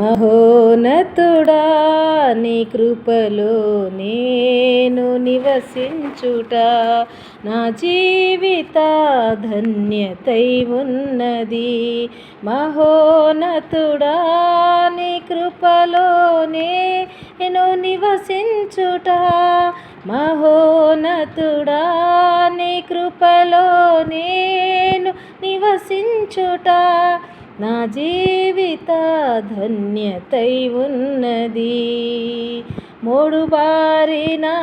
మహోనతుడా నీ కృపలో నేను నివసించుట. నా జీవిత ధన్యతై ఉన్నది. మహోనతుడా నీ కృపలోనే నేను నివసించుట. మహోనతుడా నీ కృపలో నేను నివసించుట. నా జీవిత ధన్యతై ఉన్నది. మూడు నా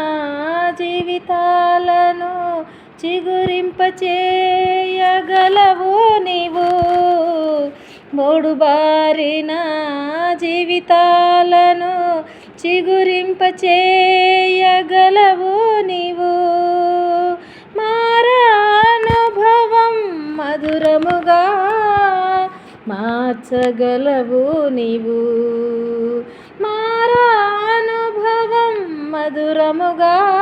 జీవితాలను చిగురింపచేయగలవు నీవు. మూడు నా జీవితాలను చిగురింపచేయగలవు నీవు. మార్చగలవు నీవు. మారానుభవం మధురముగా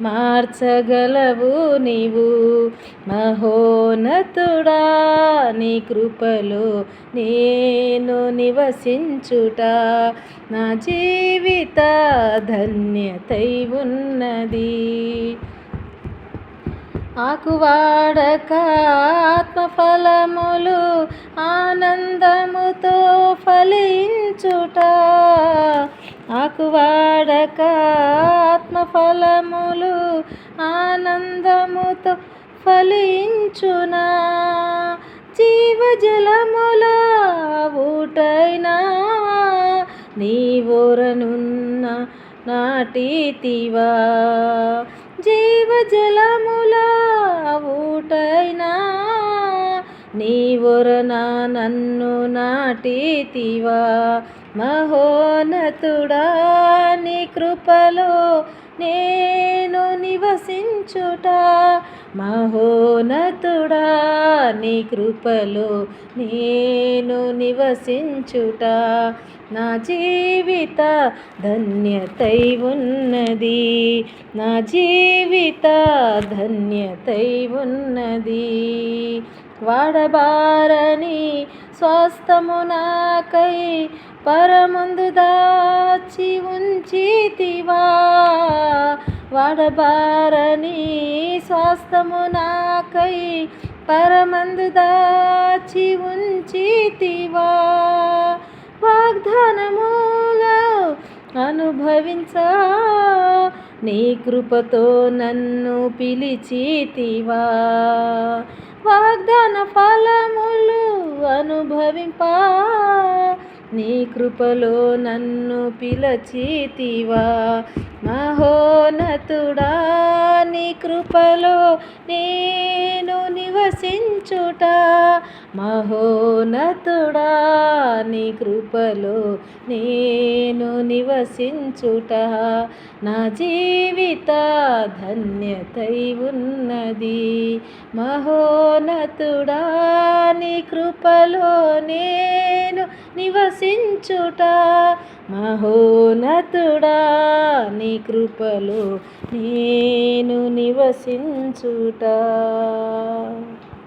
మార్చగలవు నీవు. మహోనతుడా నీ కృపలో నేను నివసించుట. నా జీవిత ధన్యతై ఉన్నది. ఆకువాడక ఆత్మఫలములు ఆనందముతో ఫలించుట. ఆకువాడక ఆత్మఫలములు ఆనందముతో ఫలించునా. జీవజలముల ఊటైనా నీవోరనున్న నాటితివా జీవజలముల ఊటైనా నీవొరన నన్ను నాటితివా. మహోనతుడా నీ కృపలో నేను నివసించుట మహోనతుడా నీ కృపలో నేను నివసించుట. నా జీవిత ధన్యతై ఉన్నది నా జీవిత ధన్యతై ఉన్నది. వాడబారని స్వస్థము నాకై పరముందు దాచి ఉంచితివా వాడబారని స్వాస్థము నాకై పరమందు దాచి ఉంచితివా. వాగ్దానములో అనుభవించా. నీ కృపతో నన్ను పిలిచితివా. వాగ్దాన ఫలములు అనుభవింపా. నీ కృపలో నన్ను పిలచితివా. మహోనతుడా నీ కృపలో నేను నివసించుట. మహోనతుడా నీ కృపలో నేను నివసించుట. నా జీవిత ధన్యతై ఉన్నది. మహోనతుడా నీ కృపలో నేను నివసించుట మహోనతుడా నీ కృపలో నేను నివసించుట.